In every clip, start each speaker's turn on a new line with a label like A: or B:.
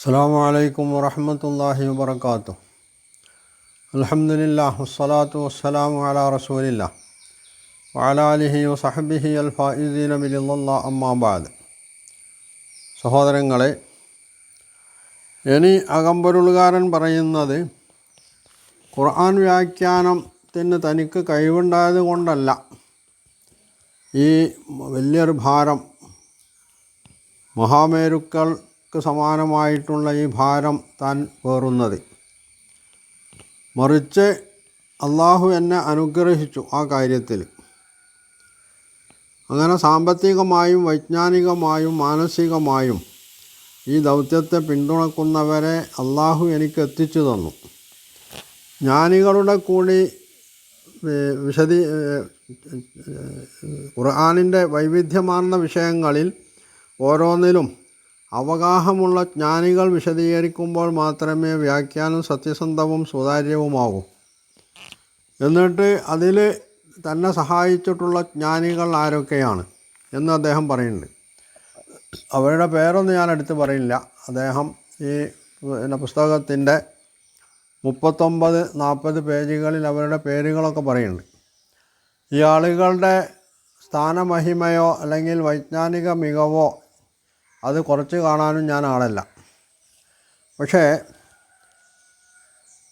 A: അസ്സാം അലൈക്കും വറഹമത്തല്ലാഹി വാത്തു അലഹമുല്ലാ വസ്സലാത്തു വസ്സലാം അല റസൂലില്ല വാലാലിഹി വസഹബിഹി അൽ ഫായിദീൻ ബിലില്ല അമ്മാബാദ് സഹോദരങ്ങളെ ഇനി അകമ്പൊരുളുകാരൻ പറയുന്നത് ഖുർആൻ വ്യാഖ്യാനത്തിന് തനിക്ക് കഴിവുണ്ടായത് കൊണ്ടല്ല. ഈ വലിയൊരു ഭാരം മഹാമേരുക്കൾ സമാനമായിട്ടുള്ള ഈ ഭാരം താൻ പേറുന്നത് മറിച്ച് അള്ളാഹു എന്നെ അനുഗ്രഹിച്ചു ആ കാര്യത്തിൽ. അങ്ങനെ സാമ്പത്തികമായും വൈജ്ഞാനികമായും മാനസികമായും ഈ ദൗത്യത്തെ പിന്തുണക്കുന്നവരെ അള്ളാഹു എനിക്ക് എത്തിച്ചു തന്നു. ജ്ഞാനികളുടെ കൂടി വിശദീ ഖുർആാനിന്റെ വൈവിധ്യമാർന്ന വിഷയങ്ങളിൽ ഓരോന്നിലും അവഗാഹമുള്ള ജ്ഞാനികൾ വിശദീകരിക്കുമ്പോൾ മാത്രമേ വ്യാഖ്യാനം സത്യസന്ധവും സുതാര്യവുമാകൂ. എന്നിട്ട് അതിൽ തന്നെ സഹായിച്ചിട്ടുള്ള ജ്ഞാനികൾ ആരൊക്കെയാണ് എന്ന് അദ്ദേഹം പറയുന്നുണ്ട്. അവരുടെ പേരൊന്നും ഞാൻ എടുത്ത് പറയില്ല അദ്ദേഹം ഈ പിന്നെ പുസ്തകത്തിന്റെ മുപ്പത്തൊമ്പത് നാൽപ്പത് പേജുകളിൽ അവരുടെ പേരുകളൊക്കെ പറയുന്നുണ്ട്. ഈ ആളുകളുടെ സ്ഥാനമഹിമയോ അല്ലെങ്കിൽ വൈജ്ഞാനിക മികവോ അത് കുറച്ച് കാണാനും ഞാൻ ആളല്ല. പക്ഷേ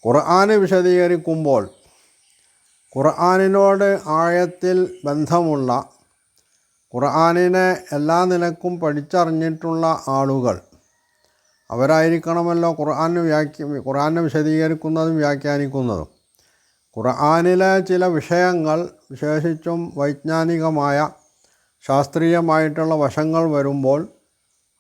A: ഖുർആാന് വിശദീകരിക്കുമ്പോൾ ഖുർആാനിനോട് ആഴത്തിൽ ബന്ധമുള്ള ഖുർആാനിനെ എല്ലാ നിലക്കും പഠിച്ചറിഞ്ഞിട്ടുള്ള ആളുകൾ അവരായിരിക്കണമല്ലോ ഖുർആാന് വ്യാഖ്യ ഖുർആാനെ വിശദീകരിക്കുന്നതും വ്യാഖ്യാനിക്കുന്നതും. ഖുർആാനിലെ ചില വിഷയങ്ങൾ വിശേഷിച്ചും വൈജ്ഞാനികമായ ശാസ്ത്രീയമായിട്ടുള്ള വശങ്ങൾ വരുമ്പോൾ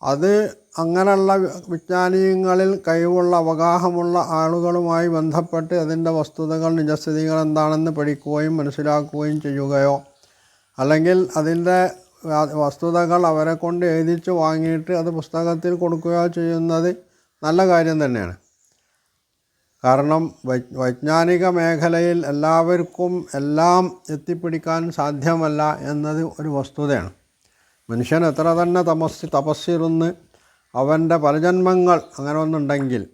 A: അത് അങ്ങനെയുള്ള വിജ്ഞാനീയങ്ങളിൽ കഴിവുള്ള അവഗാഹമുള്ള ആളുകളുമായി ബന്ധപ്പെട്ട് അതിന്റെ വസ്തുതകൾ നിജസ്ഥിതികൾ എന്താണെന്ന് പഠിക്കുകയും മനസ്സിലാക്കുകയും ചെയ്യുകയോ അല്ലെങ്കിൽ അതിന്റെ വസ്തുതകൾ അവരെ കൊണ്ട് എഴുതിച്ച് വാങ്ങിയിട്ട് അത് പുസ്തകത്തിൽ കൊടുക്കുകയോ ചെയ്യുന്നത് നല്ല കാര്യം തന്നെയാണ്. കാരണം വൈജ്ഞാനിക മേഖലയിൽ എല്ലാവർക്കും എല്ലാം എത്തിപ്പിടിക്കാൻ സാധ്യമല്ല എന്നത് ഒരു വസ്തുതയാണ്. മനുഷ്യൻ എത്ര തന്നെ തമസ് തപസ്സിരുന്ന് അവന്റെ പലജന്മങ്ങൾ അങ്ങനെ ഒന്നുണ്ടെങ്കിൽ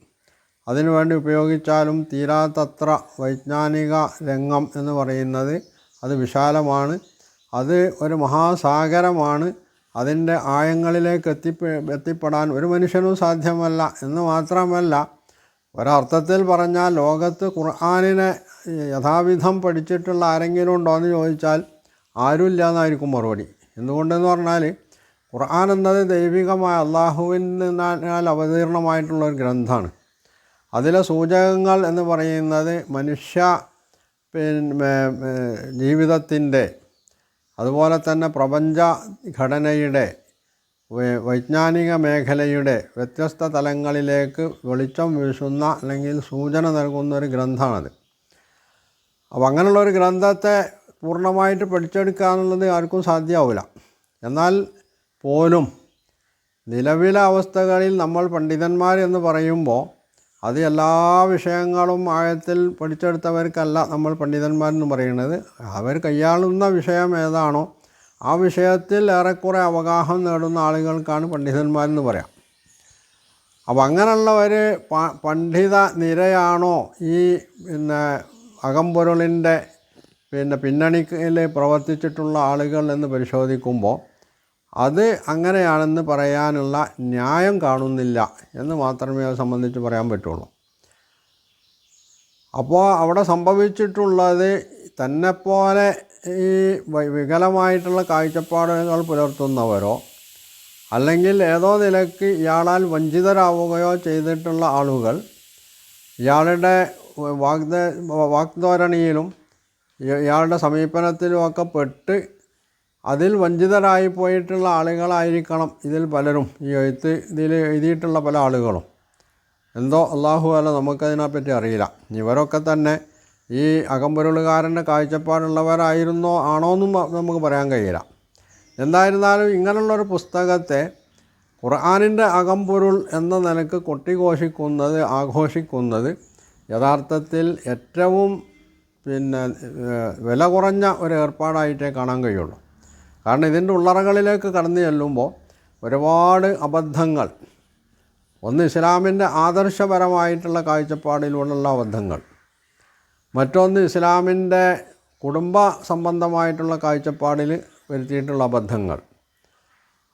A: അതിനുവേണ്ടി ഉപയോഗിച്ചാലും തീരാത്തത്ര വൈജ്ഞാനിക രംഗം എന്ന് പറയുന്നത് അത് വിശാലമാണ്. അത് ഒരു മഹാസാഗരമാണ്. അതിന്റെ ആയങ്ങളിലേക്ക് എത്തിപ്പെ എത്തിപ്പെടാൻ ഒരു മനുഷ്യനും സാധ്യമല്ല എന്ന് മാത്രമല്ല ഒരർത്ഥത്തിൽ പറഞ്ഞാൽ ലോകത്ത് ഖുർആാനിനെ യഥാവിധം പഠിച്ചിട്ടുള്ള ആരെങ്കിലും ഉണ്ടോ എന്ന് ചോദിച്ചാൽ ആരുമില്ല എന്നായിരിക്കും മറുപടി. എന്തുകൊണ്ടെന്ന് പറഞ്ഞാൽ ഖുർആൻ എന്നത് ദൈവികമായ അള്ളാഹുവിൽ നിന്നാൽ അവതീർണമായിട്ടുള്ള ഒരു ഗ്രന്ഥമാണ് അതിലെ സൂചകങ്ങൾ എന്ന് പറയുന്നത് മനുഷ്യ പിന്നെ ജീവിതത്തിന്റെ അതുപോലെ തന്നെ പ്രപഞ്ച ഘടനയുടെ വൈജ്ഞാനിക മേഖലയുടെ വ്യത്യസ്ത തലങ്ങളിലേക്ക് വെളിച്ചം വീശുന്ന അല്ലെങ്കിൽ സൂചന നൽകുന്ന ഒരു ഗ്രന്ഥമാണത് അപ്പോൾ അങ്ങനെയുള്ള ഒരു ഗ്രന്ഥത്തെ പൂർണമായിട്ട് പഠിച്ചെടുക്കുക എന്നുള്ളത് ആർക്കും സാധ്യമാവില്ല. എന്നാൽ പോലും നിലവിലെ അവസ്ഥകളിൽ നമ്മൾ പണ്ഡിതന്മാർ എന്ന് പറയുമ്പോൾ അത് എല്ലാ വിഷയങ്ങളും ആഴത്തിൽ പഠിച്ചെടുത്തവർക്കല്ല നമ്മൾ പണ്ഡിതന്മാരെന്ന് പറയുന്നത്. അവർ കൈയാളുന്ന വിഷയം ഏതാണോ ആ വിഷയത്തിൽ ഏറെക്കുറെ അവഗാഹം നേടുന്ന ആളുകൾക്കാണ് പണ്ഡിതന്മാരെന്ന് പറയാം. അപ്പോൾ അങ്ങനെയുള്ളവർ പണ്ഡിത നിരയാണോ ഈ പിന്നെ അകമ്പൊരുളിന്റെ പിന്നെ പിന്നണിയിൽ പ്രവർത്തിച്ചിട്ടുള്ള ആളുകൾ എന്ന് പരിശോധിക്കുമ്പോൾ അത് അങ്ങനെയാണെന്ന് പറയാനുള്ള ന്യായം കാണുന്നില്ല എന്ന് മാത്രമേ അത് സംബന്ധിച്ച് പറയാൻ പറ്റുള്ളൂ. അപ്പോൾ അവിടെ സംഭവിച്ചിട്ടുള്ളത് തന്നെപ്പോലെ ഈ വികലമായിട്ടുള്ള കാഴ്ചപ്പാടുകൾ പുലർത്തുന്നവരോ അല്ലെങ്കിൽ ഏതോ നിലയ്ക്ക് ഇയാളാൽ വഞ്ചിതരാവുകയോ ചെയ്തിട്ടുള്ള ആളുകൾ ഇയാളുടെ വാഗ്ദ വാഗ്ധോരണിയിലും ഇയാളുടെ സമീപനത്തിലുമൊക്കെ പെട്ട് അതിൽ വഞ്ചിതരായി പോയിട്ടുള്ള ആളുകളായിരിക്കണം ഇതിൽ പലരും. ഈ എഴുത്ത് ഇതിൽ എഴുതിയിട്ടുള്ള പല ആളുകളും. എന്തോ അള്ളാഹു അല്ല നമുക്കതിനെപ്പറ്റി അറിയില്ല. ഇവരൊക്കെ തന്നെ ഈ അകമ്പൊരുളുകാരന്റെ കാഴ്ചപ്പാടുള്ളവരായിരുന്നോ ആണോ എന്നും നമുക്ക് പറയാൻ കഴിയില്ല. എന്തായിരുന്നാലും ഇങ്ങനെയുള്ളൊരു പുസ്തകത്തെ ഖുർആാനിന്റെ അകമ്പൊരുൾ എന്ന നിലയ്ക്ക് കൊട്ടിഘോഷിക്കുന്നത് ആഘോഷിക്കുന്നത് യഥാർത്ഥത്തിൽ ഏറ്റവും പിന്നെ വില കുറഞ്ഞ ഒരു ഏർപ്പാടായിട്ടേ കാണാൻ കഴിയുള്ളൂ. കാരണം ഇതിന്റെ ഉള്ളറകളിലേക്ക് കടന്നു ചെല്ലുമ്പോൾ ഒരുപാട് അബദ്ധങ്ങൾ ഒന്ന് ഇസ്ലാമിന്റെ ആദർശപരമായിട്ടുള്ള കാഴ്ചപ്പാടിലൂടെയുള്ള അബദ്ധങ്ങൾ മറ്റൊന്ന് ഇസ്ലാമിന്റെ കുടുംബ സംബന്ധമായിട്ടുള്ള കാഴ്ചപ്പാടിൽ വരുത്തിയിട്ടുള്ള അബദ്ധങ്ങൾ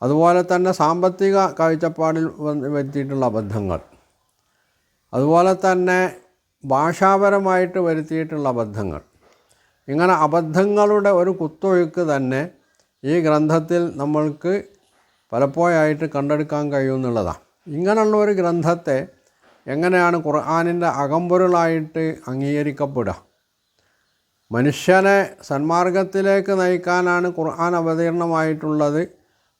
A: അതുപോലെ തന്നെ സാമ്പത്തിക കാഴ്ചപ്പാടിൽ വരുത്തിയിട്ടുള്ള അബദ്ധങ്ങൾ അതുപോലെ തന്നെ ഭാഷാപരമായിട്ട് വരുത്തിയിട്ടുള്ള അബദ്ധങ്ങൾ. ഇങ്ങനെ അബദ്ധങ്ങളുടെ ഒരു കുത്തൊഴുക്ക് തന്നെ ഈ ഗ്രന്ഥത്തിൽ നമ്മൾക്ക് പലപ്പോഴായിട്ട് കണ്ടെടുക്കാൻ കഴിയുമെന്നുള്ളതാണ് ഇങ്ങനെയുള്ള ഒരു ഗ്രന്ഥത്തെ എങ്ങനെയാണ് ഖുർആാനിന്റെ അകമ്പൊരുളായിട്ട് അംഗീകരിക്കപ്പെടുക? മനുഷ്യനെ സന്മാർഗത്തിലേക്ക് നയിക്കാനാണ് ഖുർആൻ അവതീർണമായിട്ടുള്ളത്.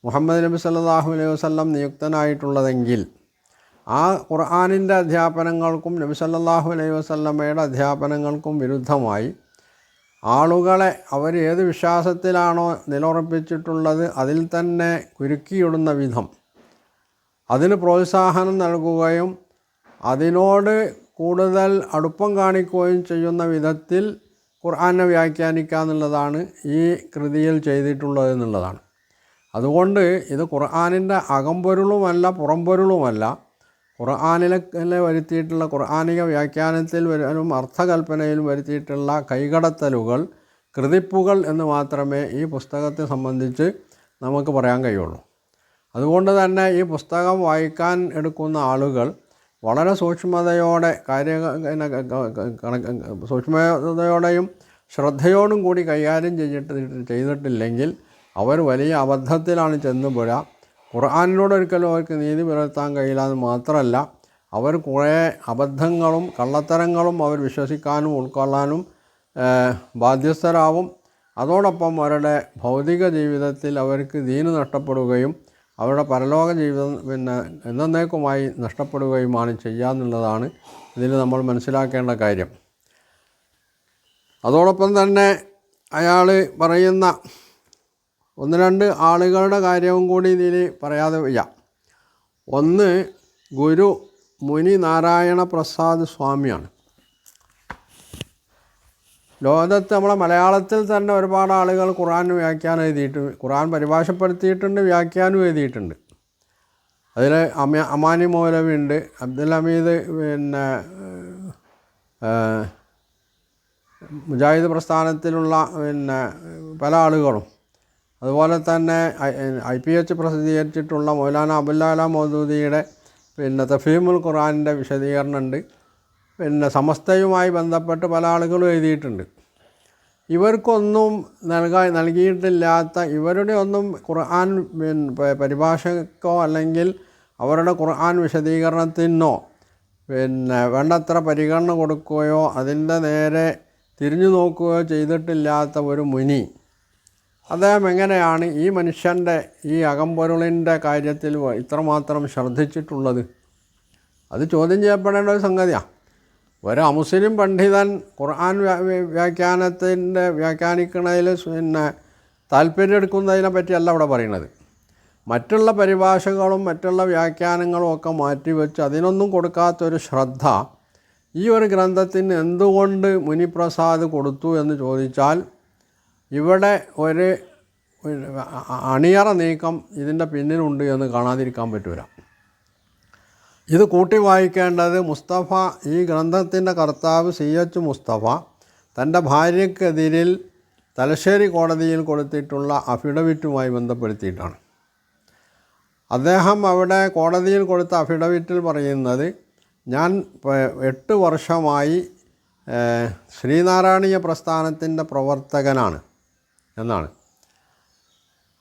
A: മുഹമ്മദ് നബി സല്ലാഹു അലൈഹി വസ്ലം നിയുക്തനായിട്ടുള്ളതെങ്കിൽ ആ ഖുർആാനിന്റെ അധ്യാപനങ്ങൾക്കും നബി സല്ലല്ലാഹു അലൈഹി വസല്ലമയുടെ അധ്യാപനങ്ങൾക്കും വിരുദ്ധമായി ആളുകളെ അവർ ഏത് വിശ്വാസത്തിലാണോ നിലയുറപ്പിച്ചിട്ടുള്ളത് അതിൽ തന്നെ കുരുക്കിയിടുന്ന വിധം അതിന് പ്രോത്സാഹനം നൽകുകയും അതിനോട് കൂടുതൽ അടുപ്പം കാണിക്കുകയും ചെയ്യുന്ന വിധത്തിൽ ഖുർആാനെ വ്യാഖ്യാനിക്കുക എന്നുള്ളതാണ് ഈ കൃതിയിൽ ചെയ്തിട്ടുള്ളത് എന്നുള്ളതാണ്. അതുകൊണ്ട് ഇത് ഖുർആാനിന്റെ അകമ്പൊരുളുമല്ല പുറംപൊരുളുമല്ല ഖുർആാനിലെ വരുത്തിയിട്ടുള്ള ഖുർആാനിക വ്യാഖ്യാനത്തിൽ വരാനും അർത്ഥകൽപ്പനയിലും വരുത്തിയിട്ടുള്ള കൈകടത്തലുകൾ കൃതിപ്പുകൾ എന്ന് മാത്രമേ ഈ പുസ്തകത്തെ സംബന്ധിച്ച് നമുക്ക് പറയാൻ കഴിയുള്ളൂ. അതുകൊണ്ട് തന്നെ ഈ പുസ്തകം വായിക്കാൻ എടുക്കുന്ന ആളുകൾ വളരെ സൂക്ഷ്മതയോടെ കാര്യ സൂക്ഷ്മതയോടെയും ശ്രദ്ധയോടും കൂടി കൈകാര്യം ചെയ്തിട്ട് ചെയ്തിട്ടില്ലെങ്കിൽ അവർ വലിയ അബദ്ധത്തിലാണ് ചെന്നുപെടുക ഖുർആാനിനോട് ഒരിക്കലും അവർക്ക് നീതി പുലർത്താൻ കഴിയില്ല എന്ന് മാത്രമല്ല അവർ കുറേ അബദ്ധങ്ങളും കള്ളത്തരങ്ങളും അവർ വിശ്വസിക്കാനും ഉൾക്കൊള്ളാനും ബാധ്യസ്ഥരാവും. അതോടൊപ്പം അവരുടെ ഭൗതിക ജീവിതത്തിൽ അവർക്ക് ദീന് നഷ്ടപ്പെടുകയും അവരുടെ പരലോക ജീവിതം പിന്നെ എന്നേക്കുമായി നഷ്ടപ്പെടുകയുമാണ് ചെയ്യാന്നുള്ളതാണ് ഇതിൽ നമ്മൾ മനസ്സിലാക്കേണ്ട കാര്യം. അതോടൊപ്പം തന്നെ അയാൾ പറയുന്ന ഒന്ന് രണ്ട് ആളുകളുടെ കാര്യവും കൂടി ഇതിൽ പറയാതെ വയ്യ. ഒന്ന് ഗുരു മുനി നാരായണ പ്രസാദ് സ്വാമിയാണ്. ലോകത്ത് നമ്മളെ മലയാളത്തിൽ തന്നെ ഒരുപാട് ആളുകൾ ഖുറാൻ വ്യാഖ്യാനം എഴുതിയിട്ട് ഖുറാൻ പരിഭാഷപ്പെടുത്തിയിട്ടുണ്ട് വ്യാഖ്യാനം എഴുതിയിട്ടുണ്ട്. അതിൽ അമ അമാനി മൗലവി ഉണ്ട് അബ്ദുൽ ഹമീദ് പിന്നെ മുജാഹിദ് പ്രസ്ഥാനത്തിലുള്ള പിന്നെ പല ആളുകളും. അതുപോലെ തന്നെ ഐ പി എച്ച് പ്രസിദ്ധീകരിച്ചിട്ടുള്ള മൗലാന അബുല്ലാല മൗദൂദിയുടെ പിന്നെ തഫീമുൽ ഖുറാനിന്റെ വിശദീകരണമുണ്ട്. പിന്നെ സമസ്തയുമായി ബന്ധപ്പെട്ട് പല ആളുകളും എഴുതിയിട്ടുണ്ട്. ഇവർക്കൊന്നും നൽകാൻ നൽകിയിട്ടില്ലാത്ത ഇവരുടെ ഒന്നും ഖുർആൻ പരിഭാഷക്കോ അല്ലെങ്കിൽ അവരുടെ ഖുർആൻ വിശദീകരണത്തിനോ പിന്നെ വേണ്ടത്ര പരിഗണന കൊടുക്കുകയോ അതിന്റെ നേരെ തിരിഞ്ഞു നോക്കുകയോ ചെയ്തിട്ടില്ലാത്ത ഒരു മുനി. അദ്ദേഹം എങ്ങനെയാണ് ഈ മനുഷ്യന്റെ ഈ അകമ്പൊരുളിന്റെ കാര്യത്തിൽ ഇത്രമാത്രം ശ്രദ്ധിച്ചിട്ടുള്ളത്? അത് ചോദ്യം ചെയ്യപ്പെടേണ്ട ഒരു സംഗതിയാണ് ഒരു അമുസ്ലിം പണ്ഡിതൻ ഖുർആൻ വ്യാഖ്യാനത്തിന്റെ വ്യാഖ്യാനിക്കുന്നതിൽ പിന്നെ താല്പര്യം എടുക്കുന്നതിനെ പറ്റിയല്ല ഇവിടെ പറയുന്നത്. മറ്റുള്ള പരിഭാഷകളും മറ്റുള്ള വ്യാഖ്യാനങ്ങളും ഒക്കെ മാറ്റിവെച്ച് അതിനൊന്നും കൊടുക്കാത്തൊരു ശ്രദ്ധ ഈ ഒരു ഗ്രന്ഥത്തിന് എന്തുകൊണ്ട് മുനിപ്രസാദ് കൊടുത്തു എന്ന് ചോദിച്ചാൽ ഇവിടെ ഒരു അണിയറ നീക്കം ഇതിന്റെ പിന്നിലുണ്ട് എന്ന് കാണാതിരിക്കാൻ പറ്റൂല. ഇത് കൂട്ടി വായിക്കേണ്ടത് മുസ്തഫ ഈ ഗ്രന്ഥത്തിന്റെ കർത്താവ് സി എച്ച് മുസ്തഫ തന്റെ ഭാര്യക്കെതിരിൽ തലശ്ശേരി കോടതിയിൽ കൊടുത്തിട്ടുള്ള അഫിഡവിറ്റുമായി ബന്ധപ്പെടുത്തിയിട്ടാണ്. അദ്ദേഹം അവിടെ കോടതിയിൽ കൊടുത്ത അഫിഡവിറ്റിൽ പറയുന്നത് ഞാൻ എട്ട് വർഷമായി ശ്രീനാരായണീയ പ്രസ്ഥാനത്തിന്റെ പ്രവർത്തകനാണ്. എന്നാണ്.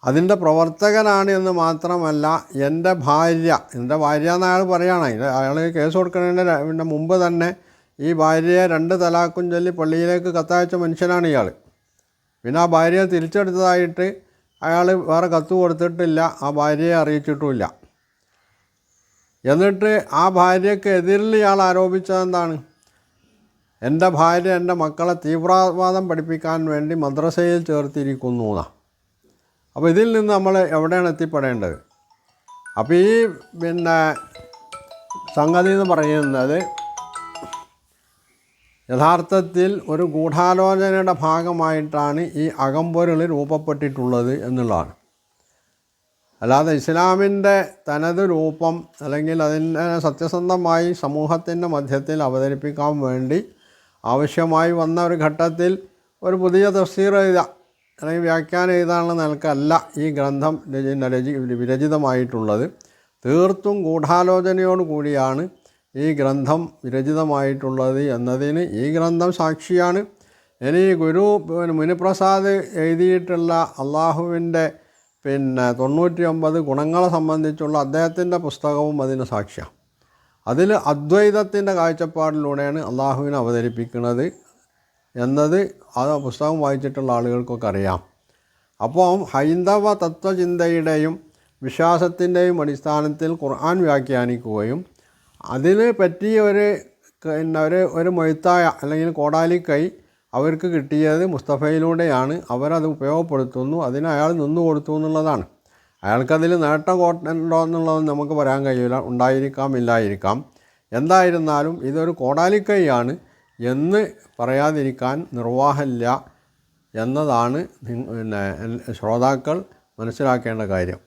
A: അതിന്റെ പ്രവർത്തകനാണ് എന്ന് മാത്രമല്ല എന്റെ ഭാര്യ എന്റെ ഭാര്യ എന്ന് അയാൾ പറയുകയാണ് അയാൾ കേസ് കൊടുക്കുന്നതിന്റെ മുമ്പ് തന്നെ ഈ ഭാര്യയെ രണ്ട് തലാക്കും ചൊല്ലി പള്ളിയിലേക്ക് കത്തയച്ച മനുഷ്യനാണ് ഇയാൾ. പിന്നെ ആ ഭാര്യയെ തിരിച്ചെടുത്തതായിട്ട് അയാൾ വേറെ കത്ത് കൊടുത്തിട്ടില്ല ആ ഭാര്യയെ അറിയിച്ചിട്ടുമില്ല. എന്നിട്ട് ആ ഭാര്യയ്ക്ക് എതിരിൽ ഇയാൾ ആരോപിച്ചത് എന്താണ് എന്റെ ഭാര്യ എന്റെ മക്കളെ തീവ്രവാദം പഠിപ്പിക്കാൻ വേണ്ടി മദ്രസയിൽ ചേർത്തിരിക്കുന്നു എന്നാണ് അപ്പോൾ ഇതിൽ നിന്ന് നമ്മൾ എവിടെയാണ് എത്തിപ്പെടേണ്ടത്? അപ്പോൾ ഈ പിന്നെ സംഗതി എന്ന് പറയുന്നത് യഥാർത്ഥത്തിൽ ഒരു ഗൂഢാലോചനയുടെ ഭാഗമായിട്ടാണ് ഈ അകമ്പൊരുൾ രൂപപ്പെട്ടിട്ടുള്ളത് എന്നുള്ളതാണ്. അല്ലാതെ ഇസ്ലാമിന്റെ തനത് രൂപം അല്ലെങ്കിൽ അതിന്റെ സത്യസന്ധമായി സമൂഹത്തിന്റെ മധ്യത്തിൽ അവതരിപ്പിക്കാൻ വേണ്ടി ആവശ്യമായി വന്ന ഒരു ഘട്ടത്തിൽ ഒരു പുതിയ തഫ്സീർ എഴുതുക അല്ലെങ്കിൽ വ്യാഖ്യാനം എഴുതാനുള്ള നിലക്കല്ല ഈ ഗ്രന്ഥം രചി രചി വിരചിതമായിട്ടുള്ളത്. തീർത്തും ഗൂഢാലോചനയോട് കൂടിയാണ് ഈ ഗ്രന്ഥം വിരചിതമായിട്ടുള്ളത് എന്നതിന് ഈ ഗ്രന്ഥം സാക്ഷിയാണ്. ഇനി ഗുരു മുനിപ്രസാദ് എഴുതിയിട്ടുള്ള അള്ളാഹുവിന്റെ പിന്നെ തൊണ്ണൂറ്റി ഒമ്പത് ഗുണങ്ങളെ സംബന്ധിച്ചുള്ള അദ്ദേഹത്തിന്റെ പുസ്തകവും അതിന് സാക്ഷിയാണ്. അതിൽ അദ്വൈതത്തിന്റെ കാഴ്ചപ്പാടിലൂടെയാണ് അള്ളാഹുവിനെ അവതരിപ്പിക്കുന്നത് എന്നത് ആ പുസ്തകം വായിച്ചിട്ടുള്ള ആളുകൾക്കൊക്കെ അറിയാം. അപ്പോൾ ഹൈന്ദവ തത്വചിന്തയുടെയും വിശ്വാസത്തിന്റെയും അടിസ്ഥാനത്തിൽ ഖുർആൻ വ്യാഖ്യാനിക്കുകയും അതിന് പറ്റിയ ഒരു പിന്നെ ഒരു ഒരു മൊയ്ത്തായ അല്ലെങ്കിൽ കോടാലിക്കൈ അവർക്ക് കിട്ടിയത് മുസ്തഫയിലൂടെയാണ്. അവരത് ഉപയോഗപ്പെടുത്തുന്നു. അതിന് അയാൾ നിന്നു കൊടുത്തു എന്നുള്ളതാണ്. അയാൾക്കതിൽ നേട്ടം കോട്ടുണ്ടോ എന്നുള്ളത് നമുക്ക് പറയാൻ കഴിയില്ല ഉണ്ടായിരിക്കാം ഇല്ലായിരിക്കാം. എന്തായിരുന്നാലും ഇതൊരു കോടാലിക്കൈയാണ് എന്ന് പറയാതിരിക്കാൻ നിർവാഹമില്ല എന്നതാണ് പിന്നെ ശ്രോതാക്കൾ മനസ്സിലാക്കേണ്ട കാര്യം.